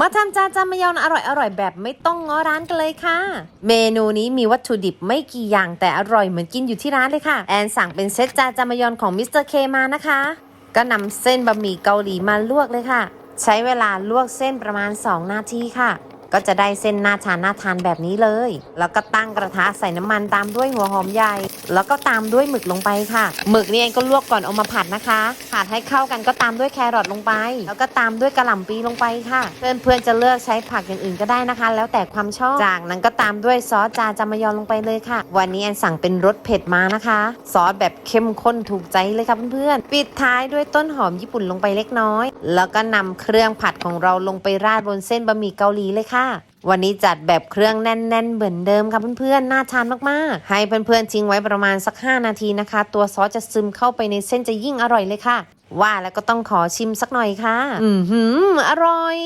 มาทำจานจามยอนอร่อยอร่อยๆแบบไม่ต้องง้อร้านกันเลยค่ะ เมนูนี้มีวัตถุดิบไม่กี่อย่างแต่อร่อยเหมือนกินอยู่ที่ร้านเลยค่ะ แอนสั่งเป็นเซตจานจามยอนของมิสเตอร์เคมานะคะ ก็นำเส้นบะหมี่เกาหลีมาลวกเลยค่ะ ใช้เวลาลวกเส้นประมาณ 2 นาทีค่ะ ก็จะได้เส้นน่าทานน่าทานแบบนี้เลย แล้วก็ตั้งกระทะใส่น้ำมันตามด้วยหัวหอมใหญ่ แล้วก็ตามด้วยหมึกลงไปค่ะ หมึกนี่เองก็ลวกก่อนเอามาผัดนะคะ ผัดให้เข้ากันก็ตามด้วยแครอทลงไป แล้วก็ตามด้วยกระหล่ำปีลงไปค่ะ เพื่อนๆจะเลือกใช้ผักอย่างอื่นก็ได้นะคะ แล้วแต่ความชอบ จากนั้นก็ตามด้วยซอสจาจามยอนลงไปเลยค่ะ วันนี้แอนสั่งเป็นรสเผ็ดมานะคะ ซอสแบบเข้มข้นถูกใจเลยค่ะเพื่อนๆ ปิดท้ายด้วยต้นหอมญี่ปุ่นลงไปเล็กน้อย แล้วก็นำเครื่องผัดของเราลงไปราดบนเส้นบะหมี่เกาหลีเลยค่ะวันนี้จัดแบบเครื่องแน่น ๆ เหมือนเดิมค่ะเพื่อนๆ น่าทานมากๆ ให้เพื่อนๆทิ้งไว้ประมาณสัก 5 นาทีนะคะ ตัวซอสจะซึมเข้าไปในเส้นจะยิ่งอร่อยเลยค่ะ ว่าแล้วก็ต้องขอชิมสักหน่อยค่ะ อืมอร่อย